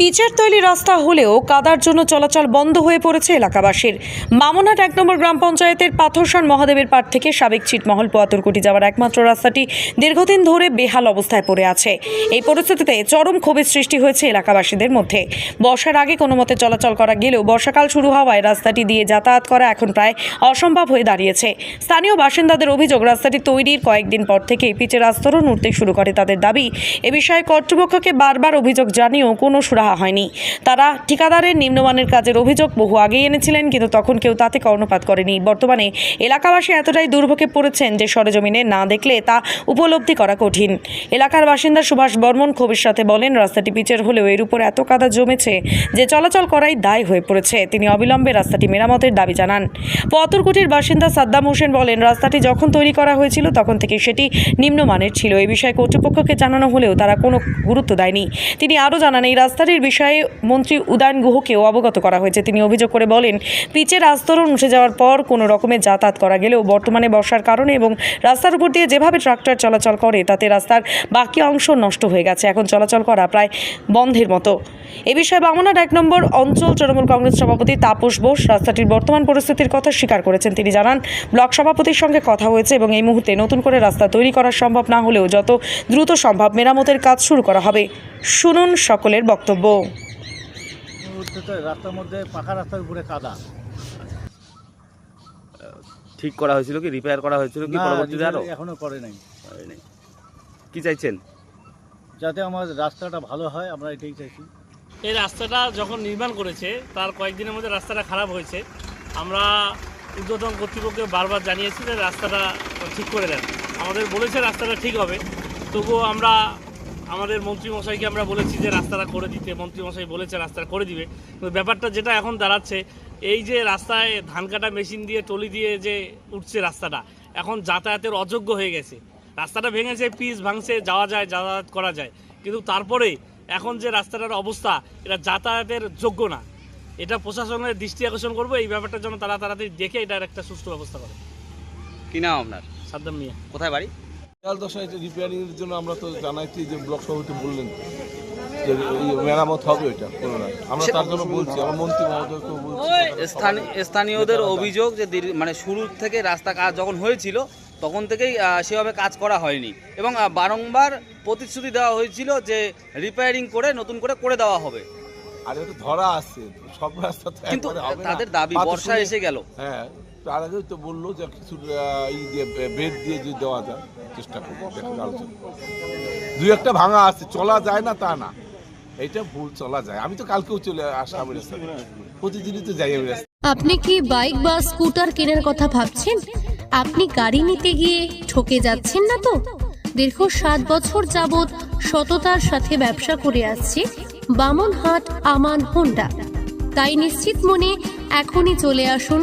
পিচের তৈরি রাস্তা হলেও কাদার জন্য চলাচল বন্ধ হয়ে পড়েছে এলাকাবাসীর। মামনহাট এক নম্বর গ্রাম পঞ্চায়েতের পাথরসান মহাদেবের পাড় থেকে সাবেক ছিটমহল পোয়াতুরকুটি যাওয়ার একমাত্র রাস্তাটি দীর্ঘদিন ধরে বেহাল অবস্থায় পড়ে আছে। এই পরিস্থিতিতে চরম ক্ষোভের সৃষ্টি হয়েছে এলাকাবাসীদের মধ্যে। বর্ষার আগে কোনো মতে চলাচল করা গেলেও বর্ষাকাল শুরু হওয়ায় রাস্তাটি দিয়ে যাতায়াত করা এখন প্রায় অসম্ভব হয়ে দাঁড়িয়েছে। স্থানীয় বাসিন্দাদের অভিযোগ, রাস্তাটি তৈরির কয়েকদিন পর থেকে পিচের আস্তরণ উঠতে শুরু করে তাদের দাবি। এ বিষয়ে কর্তৃপক্ষকে বারবার অভিযোগ জানিয়েও কোনো সুরাহা হয়নি। তারা ঠিকাদারের নিম্নমানের কাজের অভিযোগ বহু আগেই এনেছিলেন, কিন্তু তখন কেউ তাতে কর্ণপাত করেনি। বর্তমানে এলাকাবাসী এতটাই দুর্ভোগে পড়েছেন যে সরেজমিনে না দেখলে তা উপলব্ধি করা কঠিন। এলাকার বাসিন্দা সুভাষ বর্মন ক্ষোভের সাথে বলেন, রাস্তাটি পিচের হলেও এর উপর এত কাদা জমেছে যে চলাচল করাই দায় হয়ে পড়েছে। তিনি অবিলম্বে রাস্তাটি মেরামতের দাবি জানান। পতরকুটির বাসিন্দা সাদ্দাম হোসেন বলেন, রাস্তাটি যখন তৈরি করা হয়েছিল তখন থেকে সেটি নিম্নমানের ছিল। এই বিষয়ে কর্তৃপক্ষকে জানানো হলেও তারা কোনো গুরুত্ব দেয়নি। তিনি আরও জানান, এই রাস্তাটির বিষয়ে মন্ত্রী উদয়ন গুহকেও অবগত করা হয়েছে। তিনি অভিযোগ করে বলেন, পিচের আস্তরণ উঠে যাওয়ার পর কোনো রকমের যাতায়াত করা গেলেও বর্তমানে বর্ষার কারণে এবং রাস্তার উপর দিয়ে যেভাবে ট্রাক্টর চলাচল করে, তাতে রাস্তার বাকি অংশ নষ্ট হয়ে গেছে। এখন চলাচল করা প্রায় বন্ধের মতো। এ বিষয়ে বামনার এক নম্বর অঞ্চল তৃণমূল কংগ্রেস সভাপতি তাপস বোস রাস্তাটির বর্তমান পরিস্থিতির কথা স্বীকার করেছেন। তিনি জানান, ব্লক সভাপতির সঙ্গে কথা হয়েছে এবং এই মুহূর্তে নতুন করে রাস্তা তৈরি করা সম্ভব না হলেও যত দ্রুত সম্ভব মেরামতের কাজ শুরু করা হবে। শুনুন সকলের বক্তব্য। উঠতে রাস্তার মধ্যে পাকা রাস্তার উপরে কাদা। ঠিক করা হয়েছিল কি? রিপেয়ার করা হয়েছিল কি পরবর্তীতে আরও? এখনও করে নাই। কি চাইছেন? যাতে আমার রাস্তাটা ভালো হয় আমরা এটাই চাইছি। এই রাস্তাটা যখন নির্মাণ করেছে তার কয়েকদিনের মধ্যে রাস্তাটা খারাপ হয়েছে। আমরা ঊর্ধ্বতন কর্তৃপক্ষকে বারবার জানিয়েছি যে রাস্তাটা ঠিক করে দেন। আমাদের বলেছে রাস্তাটা ঠিক হবে। তবুও আমরা আমাদের মন্ত্রীমশাইকে আমরা বলেছি যে রাস্তাটা করে দিতে মন্ত্রীমশাই বলেছে রাস্তাটা করে দিবে। কিন্তু ব্যাপারটা যেটা এখন দাঁড়াচ্ছে এই যে রাস্তায় ধান কাটা মেশিন দিয়ে টলি দিয়ে যে উঠছে রাস্তাটা এখন যাতায়াতের অযোগ্য হয়ে গেছে। রাস্তাটা ভেঙেছে পিচ ভাঙছে যাওয়া যায় যাতায়াত করা যায়। কিন্তু তারপরে এখন যে রাস্তাটার অবস্থা এটা যাতায়াতের যোগ্য না। এটা প্রশাসনের দৃষ্টি আকর্ষণ করব এই ব্যাপারটার জন্য তারা তাড়াতাড়ি দেখে এটার একটা সুস্থ ব্যবস্থা করে। কি নাম আপনার? সাদ্দাম মিয়া। কোথায় বাড়ি? খেয়াল দশায় রিপেয়ারিং এর জন্য আমরা তো জানাইছি যে ব্লক সভাপতি বললেন যে মেরামত হবে ওইটা কোনো আমরা তার জন্য বলছি আমার মন্ত্রী মহোদয়কেও বলছি। স্থানীয়দের অভিযোগ যে মানে শুরু থেকে রাস্তা কাজ যখন হয়েছিল তখন থেকেই সেভাবে কাজ করা হয়নি। এবং বারংবার প্রতিশ্রুতি দেওয়া হয়েছিল যে রিপেয়ারিং করে নতুন করে করে দেওয়া হবে। আর ধরা আছে। সব রাস্তা কিন্তু। তাদের দাবি বর্ষা এসে গেল। হ্যাঁ। তার আগেই তো বলল যে কিছু বেড দিয়ে যদি দেওয়া যায়, চেষ্টা করব, দেখা আলোচনা দুই একটা ভাঙা আছে, চলা যায় না তা না। এটা ভুল, চলা যায়। আমি তো কালকেও চলে আসা আমি প্রতিদিনই তো যাই আমি আপনি কি বাইক বা স্কুটার কেনার কথা ভাবছেন? আপনি গাড়ি নিতে গিয়ে ঠকে যাচ্ছেন না তো? দীর্ঘ সাত বছর যাবৎ সততার সাথে ব্যবসা করে আসছে বামনহাট আমান হোন্ডা। তাই নিশ্চিত মনে এখনই চলে আসুন